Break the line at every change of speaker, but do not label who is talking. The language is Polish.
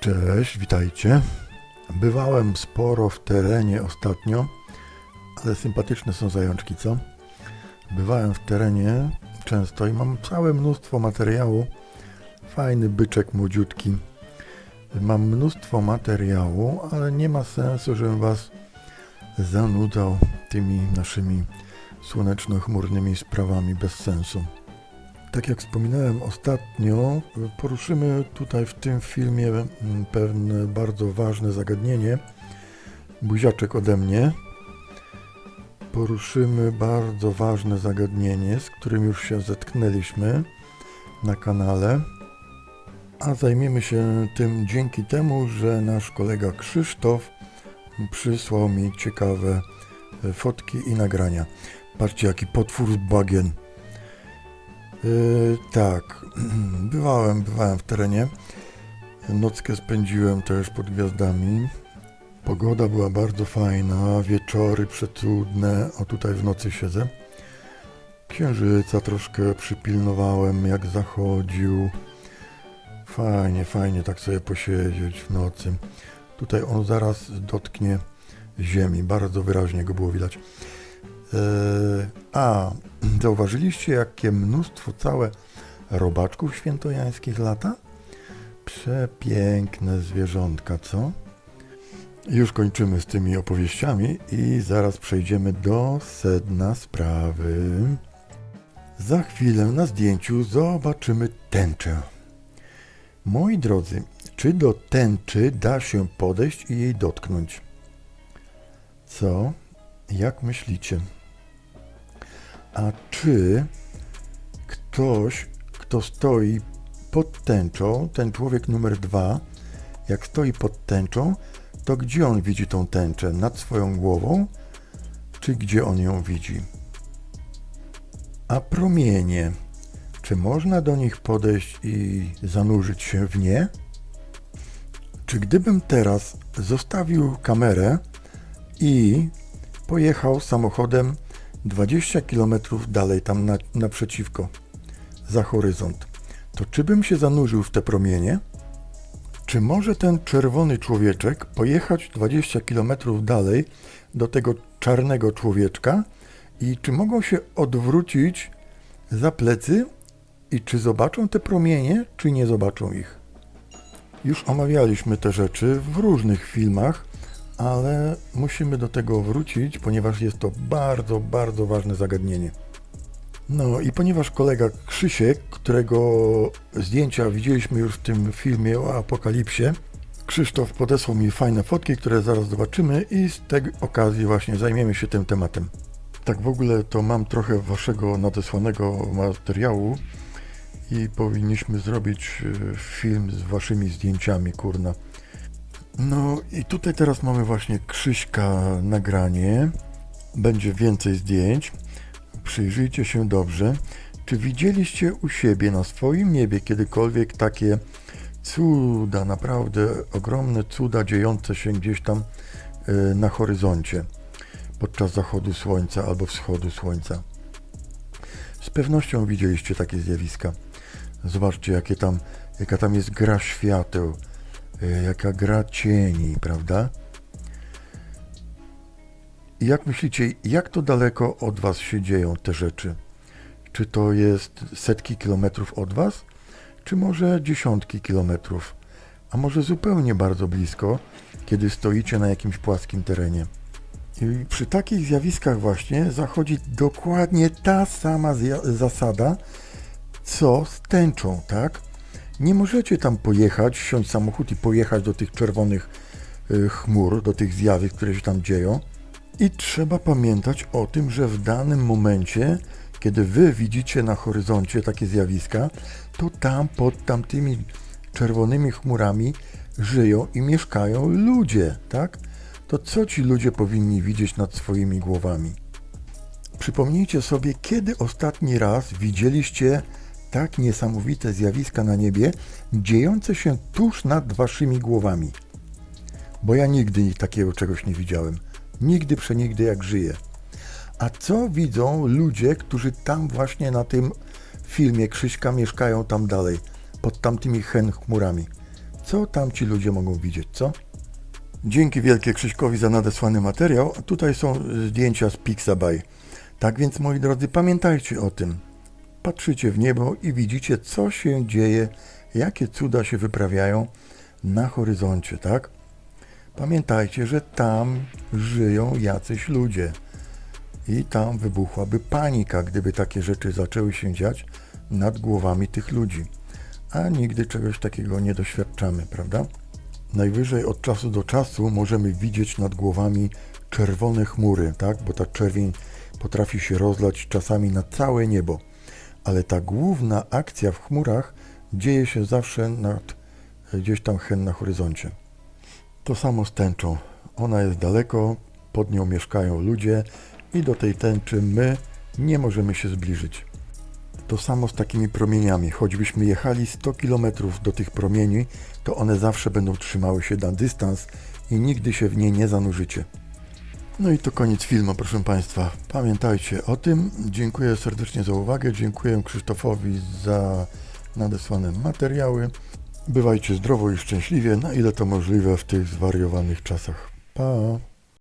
Cześć, witajcie. Bywałem sporo w terenie ostatnio, ale sympatyczne są zajączki, co? Bywałem w terenie często i mam całe mnóstwo materiału. Fajny byczek młodziutki. Mam mnóstwo materiału, ale nie ma sensu, żebym was zanudzał tymi naszymi słoneczno-chmurnymi sprawami bez sensu. Tak jak wspominałem ostatnio, poruszymy tutaj w tym filmie mm, pewne bardzo ważne zagadnienie. Buziaczek ode mnie. Poruszymy bardzo ważne zagadnienie, z którym już się zetknęliśmy na kanale. A zajmiemy się tym dzięki temu, że nasz kolega Krzysztof przysłał mi ciekawe e, fotki i nagrania. Patrzcie, jaki potwór z bagien. Yy, tak, bywałem, bywałem w terenie. Nockę spędziłem też pod gwiazdami. Pogoda była bardzo fajna, wieczory przecudne. O tutaj w nocy siedzę. Księżyca troszkę przypilnowałem, jak zachodził. Fajnie, fajnie tak sobie posiedzieć w nocy. Tutaj on zaraz dotknie ziemi, bardzo wyraźnie go było widać. Eee, a, zauważyliście, jakie mnóstwo całe robaczków świętojańskich lata? Przepiękne zwierzątka, co? Już kończymy z tymi opowieściami i zaraz przejdziemy do sedna sprawy. Za chwilę na zdjęciu zobaczymy tęczę. Moi drodzy, czy do tęczy da się podejść i jej dotknąć? Co? Jak myślicie? A czy ktoś, kto stoi pod tęczą, ten człowiek numer dwa, jak stoi pod tęczą, to gdzie on widzi tą tęczę? Nad swoją głową, czy gdzie on ją widzi? A promienie, czy można do nich podejść i zanurzyć się w nie? Czy gdybym teraz zostawił kamerę i pojechał samochodem 20 km dalej, tam na, naprzeciwko, za horyzont, to czy bym się zanurzył w te promienie? Czy może ten czerwony człowieczek pojechać 20 km dalej do tego czarnego człowieczka? I czy mogą się odwrócić za plecy? I czy zobaczą te promienie, czy nie zobaczą ich? Już omawialiśmy te rzeczy w różnych filmach, ale musimy do tego wrócić, ponieważ jest to bardzo, bardzo ważne zagadnienie. No i ponieważ kolega Krzysiek, którego zdjęcia widzieliśmy już w tym filmie o apokalipsie, Krzysztof podesłał mi fajne fotki, które zaraz zobaczymy i z tej okazji właśnie zajmiemy się tym tematem. Tak w ogóle to mam trochę waszego nadesłanego materiału i powinniśmy zrobić e, film z waszymi zdjęciami, kurna. No i tutaj teraz mamy właśnie Krzyśka nagranie. Będzie więcej zdjęć. Przyjrzyjcie się dobrze. Czy widzieliście u siebie na swoim niebie kiedykolwiek takie cuda, naprawdę ogromne cuda dziejące się gdzieś tam e, na horyzoncie podczas zachodu słońca albo wschodu słońca? Z pewnością widzieliście takie zjawiska. Zobaczcie, jakie tam, jaka tam jest gra świateł jaka gra cieni, prawda? I jak myślicie, jak to daleko od Was się dzieją te rzeczy? Czy to jest setki kilometrów od Was, czy może dziesiątki kilometrów, a może zupełnie bardzo blisko, kiedy stoicie na jakimś płaskim terenie? I przy takich zjawiskach właśnie zachodzi dokładnie ta sama zasada, co z tęczą, tak? Nie możecie tam pojechać, wsiąść samochód i pojechać do tych czerwonych y, chmur, do tych zjawisk, które się tam dzieją. I trzeba pamiętać o tym, że w danym momencie, kiedy wy widzicie na horyzoncie takie zjawiska, to tam pod tamtymi czerwonymi chmurami żyją i mieszkają ludzie, tak? To co ci ludzie powinni widzieć nad swoimi głowami? Przypomnijcie sobie, kiedy ostatni raz widzieliście tak niesamowite zjawiska na niebie, dziejące się tuż nad waszymi głowami. Bo ja nigdy takiego czegoś nie widziałem. Nigdy przenigdy jak żyję. A co widzą ludzie, którzy tam właśnie na tym filmie Krzyśka mieszkają tam dalej, pod tamtymi hen chmurami? Co tam ci ludzie mogą widzieć, co? Dzięki wielkie Krzyśkowi za nadesłany materiał. Tutaj są zdjęcia z Pixabay. Tak więc, moi drodzy, pamiętajcie o tym. Patrzycie w niebo i widzicie, co się dzieje, jakie cuda się wyprawiają na horyzoncie, tak? Pamiętajcie, że tam żyją jacyś ludzie. I tam wybuchłaby panika, gdyby takie rzeczy zaczęły się dziać nad głowami tych ludzi. A nigdy czegoś takiego nie doświadczamy, prawda? Najwyżej od czasu do czasu możemy widzieć nad głowami czerwone chmury, tak? Bo ta czerwień potrafi się rozlać czasami na całe niebo. Ale ta główna akcja w chmurach dzieje się zawsze nad, gdzieś tam hen na horyzoncie. To samo z tęczą. Ona jest daleko, pod nią mieszkają ludzie i do tej tęczy my nie możemy się zbliżyć. To samo z takimi promieniami. Choćbyśmy jechali 100 km do tych promieni, to one zawsze będą trzymały się na dystans i nigdy się w nie nie zanurzycie. No i to koniec filmu, proszę Państwa. Pamiętajcie o tym. Dziękuję serdecznie za uwagę. Dziękuję Krzysztofowi za nadesłane materiały. Bywajcie zdrowo i szczęśliwie, na ile to możliwe w tych zwariowanych czasach. Pa!